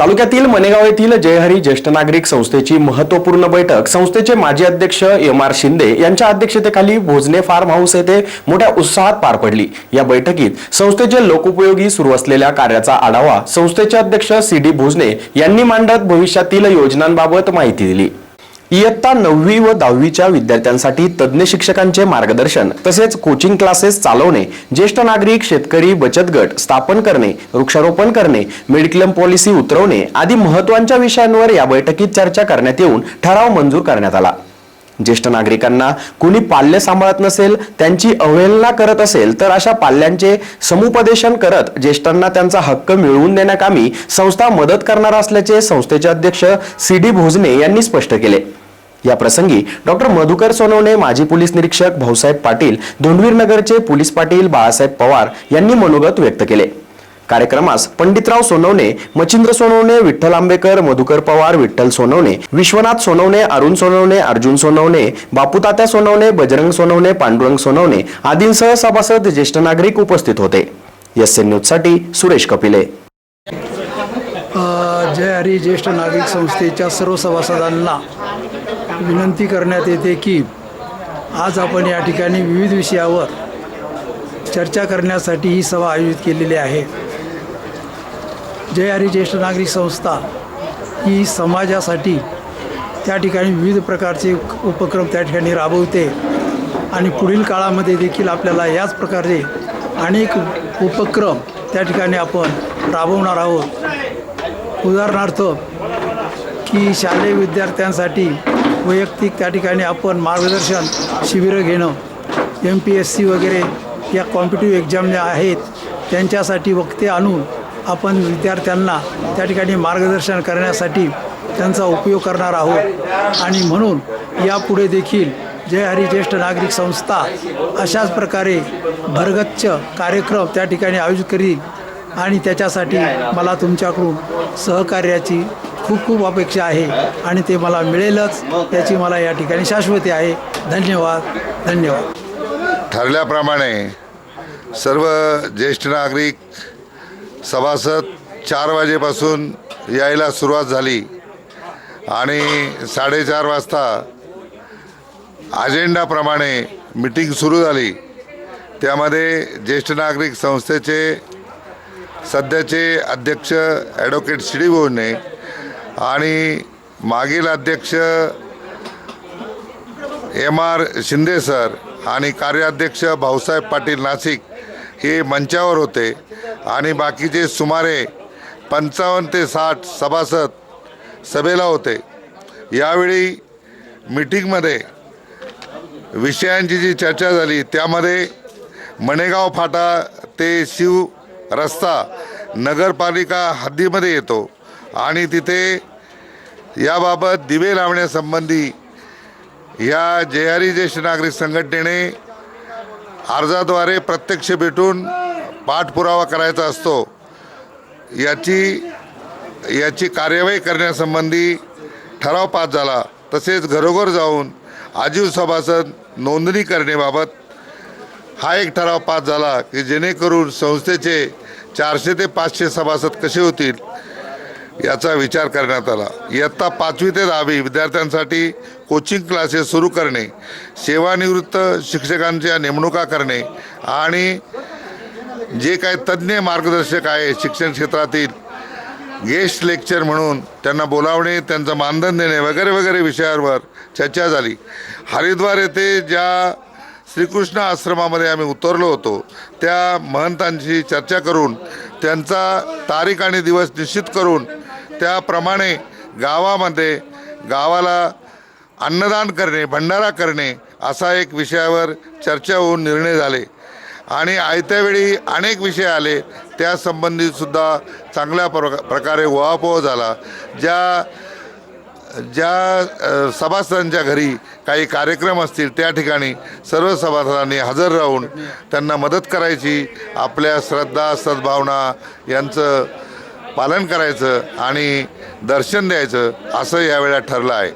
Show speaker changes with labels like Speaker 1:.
Speaker 1: तालुक्यातील मनेगाव येथील जयहरी ज्येष्ठ नागरिक संस्थेची महत्त्वपूर्ण बैठक संस्थेचे माजी अध्यक्ष एम आर शिंदे यांच्या अध्यक्षतेखाली भोजने फार्म हाऊस येथे मोठ्या उत्साहात पार पडली. या बैठकीत संस्थेचे लोकोपयोगी सुरू असलेल्या कार्याचा आढावा संस्थेचे अध्यक्ष सी डी भोजने यांनी मांडत भविष्यातील योजनांबाबत माहिती दिली. इयत्ता नववी व दहावीच्या विद्यार्थ्यांसाठी तज्ज्ञ शिक्षकांचे मार्गदर्शन तसेच कोचिंग क्लासेस चालवणे ज्येष्ठ नागरिक शेतकरी बचत गट स्थापन करणे वृक्षारोपण करणे मेडिक्लेम पॉलिसी उतरवणे आदी महत्त्वाच्या विषयांवर या बैठकीत चर्चा करण्यात येऊन ठराव मंजूर करण्यात आला. ज्येष्ठ नागरिकांना कुणी पाल्य सांभाळत नसेल त्यांची अवहेलना करत असेल तर अशा पाल्यांचे समुपदेशन करत ज्येष्ठांना त्यांचा हक्क मिळवून देण्याकामी संस्था मदत करणार असल्याचे संस्थेचे अध्यक्ष सी डी भोजने यांनी स्पष्ट केले. या प्रसंगी डॉक्टर मधुकर सोनवणे माजी पोलीस निरीक्षक भाऊसाहेब पाटील धोंडवीर नगरचे पोलीस पाटील बाळासाहेब पवार यांनी मनोगत व्यक्त केले. कार्यक्रमास पंडितराव सोनवणे मचिंद्र सोनवणे विठ्ठल आंबेकर मधुकर पवार विठ्ठल सोनवणे विश्वनाथ सोनवणे अरुण सोनवणे अर्जुन सोनवणे बापूतात्या सोनवणे बजरंग सोनवणे पांडुरंग सोनवणे आदींसह सभासद ज्येष्ठ नागरिक उपस्थित होते. एस एन न्यूजसाठी सुरेश कपिले.
Speaker 2: जय हरी ज्येष्ठ नागरिक संस्थेच्या सर्व सभासदांना विनंती करण्यात येते की आज आपण या ठिकाणी विविध विषयावर चर्चा करण्यासाठी ही सभा आयोजित केलेली आहे. जय हरी ज्येष्ठ नागरिक संस्था ही समाजासाठी त्या ठिकाणी विविध प्रकारचे उपक्रम त्या ठिकाणी राबवते आणि पुढील काळामध्ये देखील आपल्याला याच प्रकारचे अनेक उपक्रम त्या ठिकाणी आपण राबवणार आहोत. उदाहरणार्थ की शालेय विद्यार्थ्यांसाठी वैयक्तिक त्या ठिकाणी आपण मार्गदर्शन शिबिरं घेणं एम पी एस सी वगैरे या कॉम्पिटिव्ह एक्झाम ज्या आहेत त्यांच्यासाठी वक्ते आणून आपण विद्यार्थ्यांना त्या ठिकाणी मार्गदर्शन करण्यासाठी त्यांचा उपयोग करणार आहोत. आणि म्हणून यापुढे देखील जय हरी ज्येष्ठ नागरिक संस्था अशाच प्रकारे भरगच्च कार्यक्रम त्या ठिकाणी आयोजित करील. आणि त्याच्यासाठी मला तुमच्याकडून सहकार्याची खूप खूप अपेक्षा आहे आणि ते मला मिळेलच. त्याची मला या ठिकाणी शाश्वती आहे. धन्यवाद. धन्यवाद.
Speaker 3: ठरल्याप्रमाणे सर्व ज्येष्ठ नागरिक सभासद चार वाजेपासून यायला सुरुवात झाली आणि साडेचार वाजता अजेंडाप्रमाणे मिटिंग सुरू झाली. त्यामध्ये ज्येष्ठ नागरिक संस्थेचे सध्याचे अध्यक्ष ॲडव्होकेट सी डी आणि मागील अध्यक्ष एम आर शिंदे सर आणि कार्याध्यक्ष भाऊसाहेब पाटील नाशिक हे मंचावर होते. आणि बाकीचे सुमारे पंचावन्न ते साठ सभासद सभेला होते. यावेळी मिटिंगमध्ये विषयांची जी चर्चा झाली त्यामध्ये मणेगाव फाटा ते शिव रस्ता नगरपालिका हद्दीमध्ये येतो. आणि तिथे याबाबत दिवे लावण्यासंबंधी या जयारी ज्येष्ठ नागरिक संघटनेने अर्जाद्वारे प्रत्यक्ष भेटून पाठपुरावा करायचा असतो. याची याची कार्यवाही करण्यासंबंधी ठराव पास झाला. तसेच घरोघर जाऊन आजीव सभासद नोंदणी करण्याबाबत हा एक ठराव पास झाला की जेणेकरून संस्थेचे चारशे ते पाचशे सभासद कसे होतील? याचा विचार करण्यात आला. इयत्ता पाचवी ते दहावी विद्यार्थ्यांसाठी कोचिंग क्लासेस सुरू करणे सेवानिवृत्त शिक्षकांच्या नेमणुका करणे आणि जे काय तज्ज्ञ मार्गदर्शक आहे शिक्षण क्षेत्रातील गेस्ट लेक्चर म्हणून त्यांना बोलावणे त्यांचं मानधन देणे वगैरे वगैरे विषयावर चर्चा झाली. हरिद्वार येथे ज्या श्रीकृष्ण आश्रमामध्ये आम्ही उतरलो होतो त्या महंतांशी चर्चा करून त्यांचा तारीख आणि दिवस निश्चित करून त्याप्रमाणे गावामध्ये गावाला अन्नदान करणे भंडारा करणे असा एक विषयावर चर्चा होऊन निर्णय झाले. आणि आयत्या वेळी अनेक विषय आले. त्या सुद्धा चांगल्या प्र प्रकारे उहापोह झाला. ज्या ज्या सभासदांच्या घरी काही कार्यक्रम असतील त्या ठिकाणी सर्व सभासदांनी हजर राहून त्यांना मदत करायची आपल्या श्रद्धा सद्भावना यांचं पालन करायचं आणि दर्शन द्यायचं असं यावेळेला ठरलं आहे.